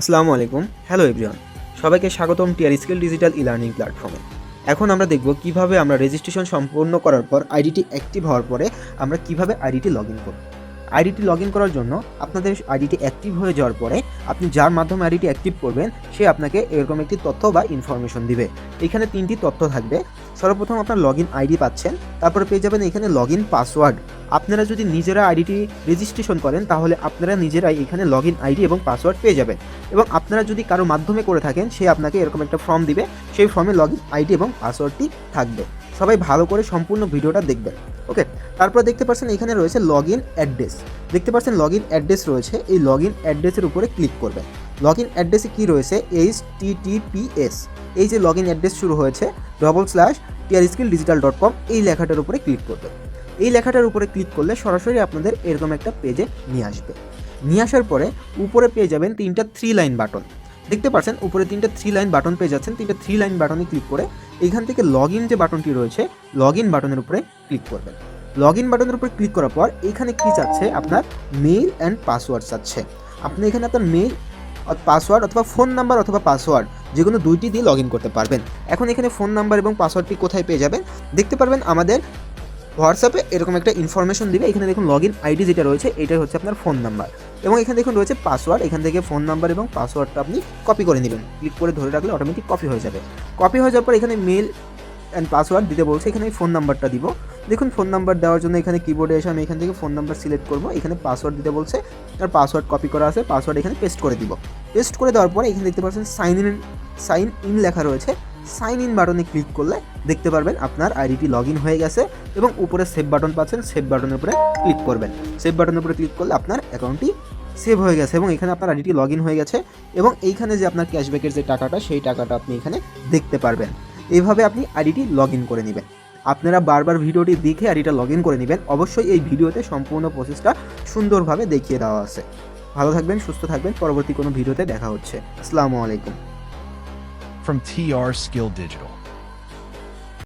আসসালামু আলাইকুম। Hello everyone সবাইকে স্বাগতম tier skill digital e learning প্ল্যাটফর্মে এখন আমরা দেখব কীভাবে আমরা রেজিস্ট্রেশন সম্পূর্ণ করার পর আইডিটি অ্যাক্টিভ হওয়ার পরে আমরা কীভাবে আইডিটি লগ ইন করব। আইডিটি লগ ইন করার জন্য আপনাদের আইডিটি অ্যাক্টিভ হয়ে যাওয়ার পরে আপনি যার মাধ্যমে আইডিটি অ্যাক্টিভ করবেন, সে আপনাকে এরকম একটি তথ্য বা ইনফরমেশন দিবে। এখানে তিনটি তথ্য থাকবে। সর্বপ্রথম আপনার লগ ইন আইডি পাচ্ছেন, তারপরে পেয়ে যাবেন এখানে লগ ইন পাসওয়ার্ড আপনারা যদি নিজেরা আইডিটি রেজিস্ট্রেশন করেন, তাহলে আপনারা নিজেরাই এখানে লগ ইন আইডি এবং পাসওয়ার্ড পেয়ে যাবেন। এবং আপনারা যদি কারও মাধ্যমে করে থাকেন, সে আপনাকে এরকম একটা ফর্ম দিবে, সেই ফর্মে লগ ইন আইডি এবং পাসওয়ার্ডটি থাকবে। সবাই ভালো করে সম্পূর্ণ ভিডিওটা দেখবেন। ওকে, তারপর দেখতে পাচ্ছেন এখানে রয়েছে লগ ইন অ্যাড্রেস। দেখতে পাচ্ছেন লগ ইন অ্যাড্রেস রয়েছে, এই লগ ইন অ্যাড্রেসের উপরে ক্লিক করবেন। লগ ইন অ্যাড্রেসে কী রয়েছে? এইচ টিটিপিএস এই যে লগ ইন অ্যাড্রেস শুরু হয়েছে double slash tier skill digital dot com এই লেখাটার উপরে ক্লিক করবেন। এই লেখাটার উপরে ক্লিক করলে সরাসরি আপনাদের এরকম একটা পেজে নিয়ে আসবে। নিয়ে আসার পরে উপরে পেয়ে যাবেন তিনটা থ্রি লাইন বাটন দেখতে পাচ্ছেন, উপরে তিনটা থ্রি লাইন বাটন পেয়ে যাচ্ছেন। তিনটা থ্রি লাইন বাটনে ক্লিক করে এখান থেকে লগ ইন যে বাটনটি রয়েছে লগ ইন বাটনের উপরে ক্লিক করবেন। লগ ইন বাটনের উপরে ক্লিক করার পর এখানে কি চাচ্ছে? আপনার মেইল অ্যান্ড পাসওয়ার্ড চাচ্ছে। আপনি এখানে আপনার মেইল পাসওয়ার্ড অথবা ফোন নাম্বার অথবা পাসওয়ার্ড যে কোনো দুইটি দিয়ে লগ করতে পারবেন। এখন এখানে ফোন নাম্বার এবং পাসওয়ার্ডটি কোথায় পেয়ে যাবেন? দেখতে পারবেন আমাদের হোয়াটসঅ্যাপে এরকম একটা ইনফরমেশন দিবে। এখানে দেখুন লগ ইন আইডি যেটা রয়েছে, এটাই হচ্ছে আপনার ফোন নাম্বার এবং এখানে দেখুন রয়েছে পাসওয়ার্ড এখান থেকে ফোন নাম্বার এবং পাসওয়ার্ডটা আপনি কপি করে নেবেন। ক্লিক করে ধরে রাখলে অটোমেটিক কপি হয়ে যাবে। কপি হয়ে যাওয়ার পর এখানে মেল অ্যান্ড পাসওয়ার্ড দিতে বলছে। এখানে আমি ফোন নাম্বারটা দিব। দেখুন ফোন নাম্বার দেওয়ার জন্য এখানে কিবোর্ডে এসে আমি এখান থেকে ফোন নাম্বার সিলেক্ট করব। এখানে পাসওয়ার্ড দিতে বলছে। আর পাসওয়ার্ড কপি করা আছে। পাসওয়ার্ড এখানে পেস্ট করে দিব। পেস্ট করে দেওয়ার পরে এখানে দেখতে পাচ্ছেন সাইন ইন সাইন ইন লেখা রয়েছে। সাইন ইন বাটনে ক্লিক করলে দেখতে পারবেন আপনার আইডিটি লগ হয়ে গেছে এবং উপরে সেভ বাটন পাচ্ছেন, সেভ বাটনের উপরে ক্লিক করবেন। সেভ বাটনের উপরে ক্লিক করলে আপনার অ্যাকাউন্টটি সেভ হয়ে গেছে এবং এখানে আপনার আইডিটি লগ হয়ে গেছে এবং এইখানে যে আপনার ক্যাশব্যাকের যে টাকাটা, সেই টাকাটা আপনি এখানে দেখতে পারবেন। এইভাবে আপনি আইডিটি লগ করে নেবেন। আপনারা বারবার ভিডিওটি দেখে আইডিটা লগ করে নেবেন। অবশ্যই এই ভিডিওতে সম্পূর্ণ প্রসেসটা সুন্দরভাবে দেখিয়ে দেওয়া আছে। ভালো থাকবেন, সুস্থ থাকবেন। পরবর্তী কোনো ভিডিওতে দেখা হচ্ছে। আসসালামু আলাইকুম। From TR Skill Digital.